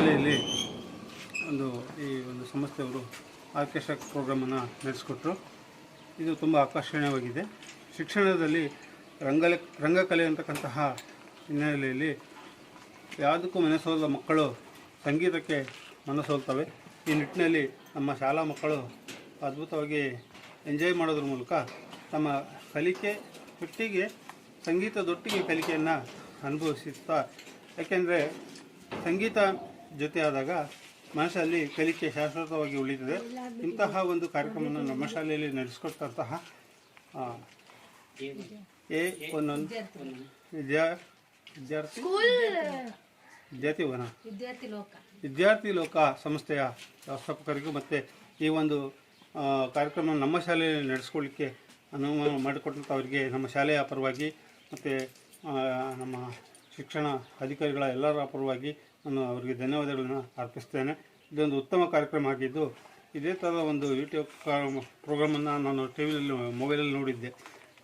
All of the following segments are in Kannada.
ಶಾಲೆಯಲ್ಲಿ ಒಂದು ಈ ಒಂದು ಸಂಸ್ಥೆಯವರು ಆರ್ಕೆಸ್ಟ್ರಾ ಪ್ರೋಗ್ರಾಮನ್ನು ನಡೆಸಿಕೊಟ್ರು. ಇದು ತುಂಬ ಆಕರ್ಷಣೀಯವಾಗಿದೆ. ಶಿಕ್ಷಣದಲ್ಲಿ ರಂಗಲೆ, ರಂಗಕಲೆ ಅಂತಕ್ಕಂತಹ ಹಿನ್ನೆಲೆಯಲ್ಲಿ ಯಾವುದಕ್ಕೂ ಮನಸೋಲದ ಮಕ್ಕಳು ಸಂಗೀತಕ್ಕೆ ಮನಸ್ಸೋಲ್ತವೆ ಈ ನಿಟ್ಟಿನಲ್ಲಿ ನಮ್ಮ ಶಾಲಾ ಮಕ್ಕಳು ಅದ್ಭುತವಾಗಿ ಎಂಜಾಯ್ ಮಾಡೋದ್ರ ಮೂಲಕ ತಮ್ಮ ಕಲಿಕೆ ಒಟ್ಟಿಗೆ, ಸಂಗೀತದೊಟ್ಟಿಗೆ ಕಲಿಕೆಯನ್ನು ಅನುಭವಿಸುತ್ತಾ, ಯಾಕೆಂದರೆ ಸಂಗೀತ ಜೊತೆಯಾದಾಗ ಮನಸ್ಸಲ್ಲಿ ಕಲಿಕೆ ಶಾಶ್ವತವಾಗಿ ಉಳಿತದೆ ಇಂತಹ ಒಂದು ಕಾರ್ಯಕ್ರಮವನ್ನು ನಮ್ಮ ಶಾಲೆಯಲ್ಲಿ ನಡೆಸಿಕೊಟ್ಟಂತಹ ಎ ಒಂದೊಂದು ವಿದ್ಯಾ ವಿದ್ಯಾರ್ಥಿ ವಿದ್ಯಾರ್ಥಿ ವನ ವಿದ್ಯಾರ್ಥಿ ಲೋಕ. ವಿದ್ಯಾರ್ಥಿ ಲೋಕ ಸಂಸ್ಥೆಯ ವ್ಯವಸ್ಥಾಪಕರಿಗೂ ಮತ್ತು ಈ ಒಂದು ಕಾರ್ಯಕ್ರಮ ನಮ್ಮ ಶಾಲೆಯಲ್ಲಿ ನಡೆಸ್ಕೊಳ್ಳಿಕ್ಕೆ ಅನುವು ಮಾಡಿಕೊಟ್ಟಂಥವರಿಗೆ ನಮ್ಮ ಶಾಲೆಯ ಪರವಾಗಿ ಮತ್ತು ನಮ್ಮ ಶಿಕ್ಷಣ ಅಧಿಕಾರಿಗಳ ಎಲ್ಲರ ಪರವಾಗಿ ನಾನು ಅವರಿಗೆ ಧನ್ಯವಾದಗಳನ್ನು ಅರ್ಪಿಸ್ತೇನೆ. ಇದೊಂದು ಉತ್ತಮ ಕಾರ್ಯಕ್ರಮ ಆಗಿದ್ದು, ಇದೇ ಥರ ಒಂದು ಯೂಟ್ಯೂಬ್ ಪ್ರೋಗ್ರಾಮನ್ನು ನಾನು ಟಿ ವಿಯಲ್ಲಿ ಮೊಬೈಲಲ್ಲಿ ನೋಡಿದ್ದೆ.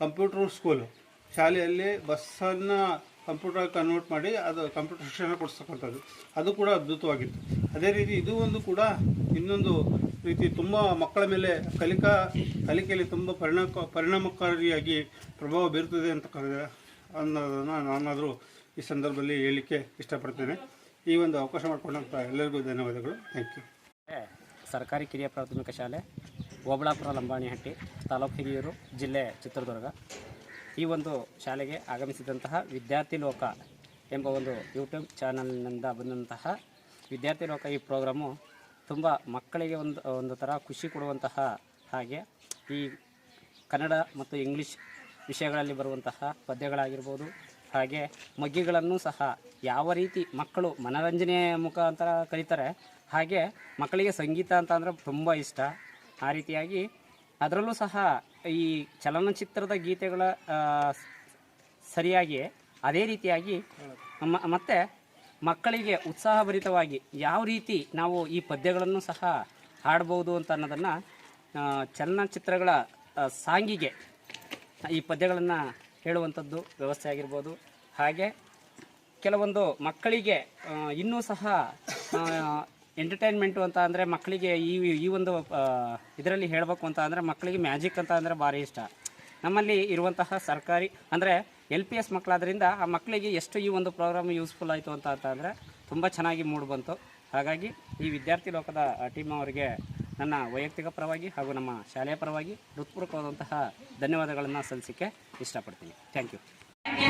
ಕಂಪ್ಯೂಟರ್ ಸ್ಕೂಲು ಶಾಲೆಯಲ್ಲಿ ಬಸ್ಸನ್ನು ಕಂಪ್ಯೂಟರ್ ಕನ್ವರ್ಟ್ ಮಾಡಿ ಅದು ಕಂಪ್ಯೂಟರ್ ಶಿಕ್ಷಣ ಕೊಡಿಸ್ತಕ್ಕಂಥದ್ದು ಅದು ಕೂಡ ಅದ್ಭುತವಾಗಿತ್ತು. ಅದೇ ರೀತಿ ಇದು ಒಂದು ಕೂಡ ಇನ್ನೊಂದು ರೀತಿ ತುಂಬ ಮಕ್ಕಳ ಮೇಲೆ ಕಲಿಕಾ, ಕಲಿಕೆಯಲ್ಲಿ ತುಂಬ ಪರಿಣಾಮ, ಪರಿಣಾಮಕಾರಿಯಾಗಿ ಪ್ರಭಾವ ಬೀರುತ್ತದೆ ಅಂತ ಅನ್ನೋದನ್ನು ನಾನಾದರೂ ಈ ಸಂದರ್ಭದಲ್ಲಿ ಹೇಳಲಿಕ್ಕೆ ಇಷ್ಟಪಡ್ತೇನೆ. ಈ ಒಂದು ಅವಕಾಶ ಮಾಡಿಕೊಂಡಂಥ ಎಲ್ಲರಿಗೂ ಧನ್ಯವಾದಗಳು. ಥ್ಯಾಂಕ್ ಯು ಸರ್ಕಾರಿ ಕಿರಿಯ ಪ್ರಾಥಮಿಕ ಶಾಲೆ, ಓಬಳಾಪುರ ಲಂಬಾಣಿಹಟ್ಟಿ ತಾಲೂಕು ಹಿರಿಯೂರು ಜಿಲ್ಲೆ ಚಿತ್ರದುರ್ಗ. ಈ ಒಂದು ಶಾಲೆಗೆ ಆಗಮಿಸಿದಂತಹ ವಿದ್ಯಾರ್ಥಿ ಲೋಕ ಎಂಬ ಒಂದು ಯೂಟ್ಯೂಬ್ ಚಾನಲ್ನಿಂದ ಬಂದಂತಹ ವಿದ್ಯಾರ್ಥಿ ಲೋಕ ಈ ಪ್ರೋಗ್ರಾಮು ತುಂಬ ಮಕ್ಕಳಿಗೆ ಒಂದು ಒಂದು ಥರ ಖುಷಿ ಕೊಡುವಂತಹ ಹಾಗೆ ಈ ಕನ್ನಡ ಮತ್ತು ಇಂಗ್ಲೀಷ್ ವಿಷಯಗಳಲ್ಲಿ ಬರುವಂತಹ ಪದ್ಯಗಳಾಗಿರ್ಬೋದು ಹಾಗೆ ಮಗ್ಗಿಗಳನ್ನು ಸಹ ಯಾವ ರೀತಿ ಮಕ್ಕಳು ಮನರಂಜನೆಯ ಮುಖಾಂತರ ಕಲಿತಾರೆ, ಹಾಗೆ ಮಕ್ಕಳಿಗೆ ಸಂಗೀತ ಅಂತ ಅಂದರೆ ತುಂಬ ಇಷ್ಟ. ಆ ರೀತಿಯಾಗಿ ಅದರಲ್ಲೂ ಸಹ ಈ ಚಲನಚಿತ್ರದ ಗೀತೆಗಳ ಸರಿಯಾಗಿ ಅದೇ ರೀತಿಯಾಗಿ ಮತ್ತು ಮಕ್ಕಳಿಗೆ ಉತ್ಸಾಹಭರಿತವಾಗಿ ಯಾವ ರೀತಿ ನಾವು ಈ ಪದ್ಯಗಳನ್ನು ಸಹ ಹಾಡ್ಬೋದು ಅಂತ ಅನ್ನೋದನ್ನು ಚಲನಚಿತ್ರಗಳ ಸಾಂಗಿಗೆ ಈ ಪದ್ಯಗಳನ್ನು ಹೇಳುವಂಥದ್ದು ವ್ಯವಸ್ಥೆ ಆಗಿರ್ಬೋದು. ಹಾಗೆ ಕೆಲವೊಂದು ಮಕ್ಕಳಿಗೆ ಇನ್ನೂ ಸಹ ಎಂಟರ್ಟೈನ್ಮೆಂಟು ಅಂತ ಅಂದರೆ ಮಕ್ಕಳಿಗೆ ಈ ಈ ಒಂದು ಇದರಲ್ಲಿ ಹೇಳಬೇಕು ಅಂತ ಅಂದರೆ ಮಕ್ಕಳಿಗೆ ಮ್ಯಾಜಿಕ್ ಅಂತ ಅಂದರೆ ಭಾರಿ ಇಷ್ಟ. ನಮ್ಮಲ್ಲಿ ಇರುವಂತಹ ಸರ್ಕಾರಿ, ಅಂದರೆ ಎಲ್ ಪಿ ಎಸ್ ಮಕ್ಕಳಾದ್ರಿಂದ ಆ ಮಕ್ಕಳಿಗೆ ಎಷ್ಟು ಈ ಒಂದು ಪ್ರೋಗ್ರಾಮ್ ಯೂಸ್ಫುಲ್ ಆಯಿತು ಅಂತ ಅಂತ ಅಂದರೆ ತುಂಬ ಚೆನ್ನಾಗಿ ಮೂಡ್ ಬಂತು. ಹಾಗಾಗಿ ಈ ವಿದ್ಯಾರ್ಥಿ ಲೋಕದ ಟೀಮ್ ಅವರಿಗೆ ನನ್ನ ವೈಯಕ್ತಿಕ ಪರವಾಗಿ ಹಾಗೂ ನಮ್ಮ ಶಾಲೆಯ ಪರವಾಗಿ ಹೃತ್ಪೂರ್ವಕವಾದಂತಹ ಧನ್ಯವಾದಗಳನ್ನು ಸಲ್ಲಿಸಲಿಕ್ಕೆ ಇಷ್ಟಪಡ್ತೀನಿ. ಥ್ಯಾಂಕ್ ಯು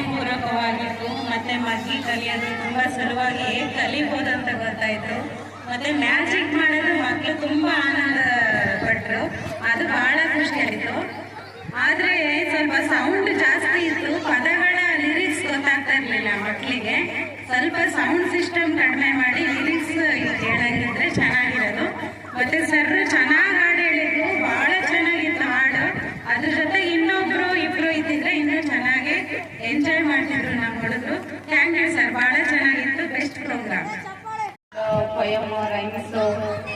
ಪೂರಕವಾಗಿತ್ತು ಮತ್ತೆ ಮಗ್ಗಿ ಕಲಿಯೋದು ತುಂಬಾ ಸುಲಭವಾಗಿ ಹೇಗ್ ಕಲಿಬಹುದು ಅಂತ ಗೊತ್ತಾಯ್ತು ಮತ್ತೆ ಮ್ಯಾಜಿಕ್ ಮಾಡೋದು ಮಕ್ಳು ತುಂಬಾ ಆನಂದ ಪಟ್ರು. ಅದು ಬಹಳ ಖುಷಿ ಆಯ್ತು. ಆದ್ರೆ ಸ್ವಲ್ಪ ಸೌಂಡ್ ಜಾಸ್ತಿ ಇತ್ತು. ಪದಗಳ ಲಿರಿಕ್ಸ್ ಗೊತ್ತಾಗ್ತಾ ಇರ್ಲಿಲ್ಲ ಮಕ್ಕಳಿಗೆ ಸ್ವಲ್ಪ ಸೌಂಡ್ ಸಿಸ್ಟಮ್ ಇನ್ನೂ ಚೆನ್ನಾಗಿ ಎಂಜಾಯ್ ಮಾಡ್ತಿದ್ರು ನಮ್ಮ ಹುಡುಗರು. ಥ್ಯಾಂಕ್ ಯು ಸರ್ ಬಹಳ ಚೆನ್ನಾಗಿತ್ತು ಬೆಸ್ಟ್ ಪ್ರೋಗ್ರಾಮ್ ಪೊಯಮ್ ರೈಮ್ಸು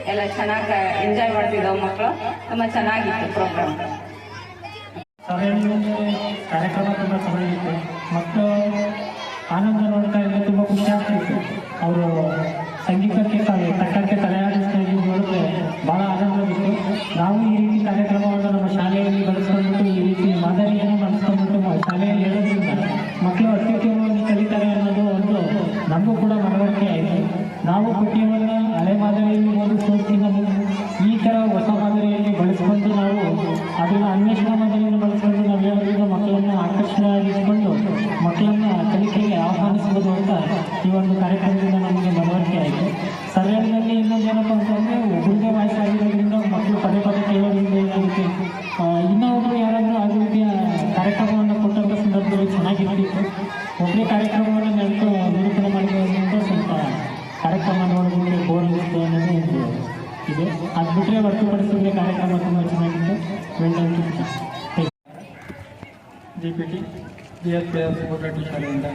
ಎಲ್ಲ ಚೆನ್ನಾಗಿ ಎಂಜಾಯ್ ಮಾಡ್ತಿದ್ದವು ಮಕ್ಕಳು. ತುಂಬ ಚೆನ್ನಾಗಿತ್ತು ಪ್ರೋಗ್ರಾಮ್ ಕಾರ್ಯಕ್ರಮ ತುಂಬ ಚೆನ್ನಾಗಿತ್ತು. ಮಕ್ಕಳು ಆನಂದ ನೋಡ್ತಾ ಇದ್ರೆ ತುಂಬ ಖುಷಿ ಆಗ್ತಿತ್ತು. ಅವರು ಸಂಗೀತಕ್ಕೆ ತ- ತಕ್ಕಂತೆ ತಲೆಯಾಡಿಸ್ತಾ ಇದ್ದು ನೋಡಿದ್ರೆ ಭಾಳ ಆನಂದವಿತ್ತು ನಾವು ಈ ರೀತಿ ಕಾರ್ಯಕ್ರಮವನ್ನು ನಮ್ಮ ಶಾಲೆಯಲ್ಲಿ ಬಳಸ್ಕೊಂಡ್ಬಿಟ್ಟು ಈ ರೀತಿ ಮಾದರಿಯನ್ನು ಬಳಸ್ಕೊಂಡ್ಬಿಟ್ಟು ಮ- ಶಾಲೆಯಲ್ಲಿ ಹೇಳೋದ್ರಿಂದ ಮಕ್ಕಳು ಅತ್ಯುತ್ತಮವಾಗಿ ಕಲಿತಾರೆ ಅನ್ನೋದು ಒಂದು ನಮಗೂ ಕೂಡ ಮನವರಿಕೆ ಆಯಿತು. ನಾವು ಪಠ್ಯವನ್ನು ಹಳೆ ಮಾದರಿಯಲ್ಲಿ ಮುಂಚೆ ಈ ಥರ ಹೊಸ ಮಾದರಿಯಲ್ಲಿ ಬಳಸ್ಕೊಂಡು ನಾವು ಅದನ್ನು ಅನ್ವೇಷಣಾ ಮಾದರಿಯನ್ನು ಬಳಸ್ಕೊಂಡು ನಾವು ಹೇಳೋದ್ರಿಂದ ಮಕ್ಕಳನ್ನು ಆಕರ್ಷಣೆಯಾಗಿಸಿಕೊಂಡು ಮಕ್ಕಳನ್ನು ಕಲಿಕೆಗೆ ಆಹ್ವಾನಿಸಬಹುದು ಅಂತ ಈ ಒಂದು ಕಾರ್ಯಕ್ರಮದಿಂದ ನಮಗೆ ಮನವರಿಕೆ ಆಯಿತು. ಸರಿಯಾದಲ್ಲಿ ಇನ್ನೊಂದು ಏನಪ್ಪ ಅಂತಂದರೆ ಒಬ್ಬರಿಗೆ ವಯಸ್ಸಾಗಿರೋದ್ರಿಂದ ಮಕ್ಕಳು ಪದೇ ಪದೇ ಕೇಳೋದ್ರಿಂದ ಏನಾಗುತ್ತೆ? ಇನ್ನೊಬ್ಬರು ಯಾರಾದರೂ ಆ ಇದೆ. ಅದು ಬಿಟ್ಟರೆ ಹೊರತುಪಡಿಸಿದ್ರೆ ಕಾರ್ಯಕ್ರಮ ತುಂಬ ಚೆನ್ನಾಗಿತ್ತು. G P T G S P S Gotatti ಶಾಲೆಯಿಂದ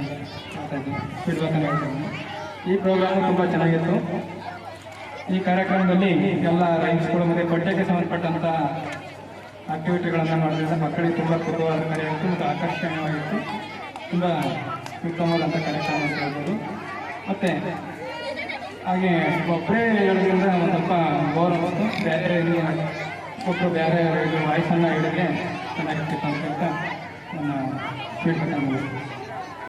ಈ ಪ್ರೋಗ್ರಾಮ್ ತುಂಬ ಚೆನ್ನಾಗಿತ್ತು. ಈ ಕಾರ್ಯಕ್ರಮದಲ್ಲಿ ಎಲ್ಲ ರೈಮ್ಸ್ಗಳು ಮತ್ತು ಪಠ್ಯಕ್ಕೆ ಸಂಬಂಧಪಟ್ಟಂಥ ಆಕ್ಟಿವಿಟಿಗಳನ್ನು ಮಾಡೋದ್ರಿಂದ ಮಕ್ಕಳಿಗೆ ತುಂಬ ಕುತೂಹಲಕಾರಿಯಾಗಿತ್ತು ಮತ್ತು ಆಕರ್ಷಣೀಯವಾಗಿತ್ತು ತುಂಬ ಉತ್ತಮವಾದಂಥ ಕಾರ್ಯಕ್ರಮ ಅಂತ ಹೇಳ್ಬೋದು. ಮತ್ತು ಹಾಗೆ ಒಬ್ಬರೇ ಬೋರ್ ಕೊಟ್ಟರು ಬೇರೆ ವಾಯ್ಸನ್ನು ಹೇಳಿದ್ರೆ ಚೆನ್ನಾಗಿರ್ತಿತ್ತು ಅಂತ ನನ್ನ ಫೀಡ್ಬ್ಯಾಕ್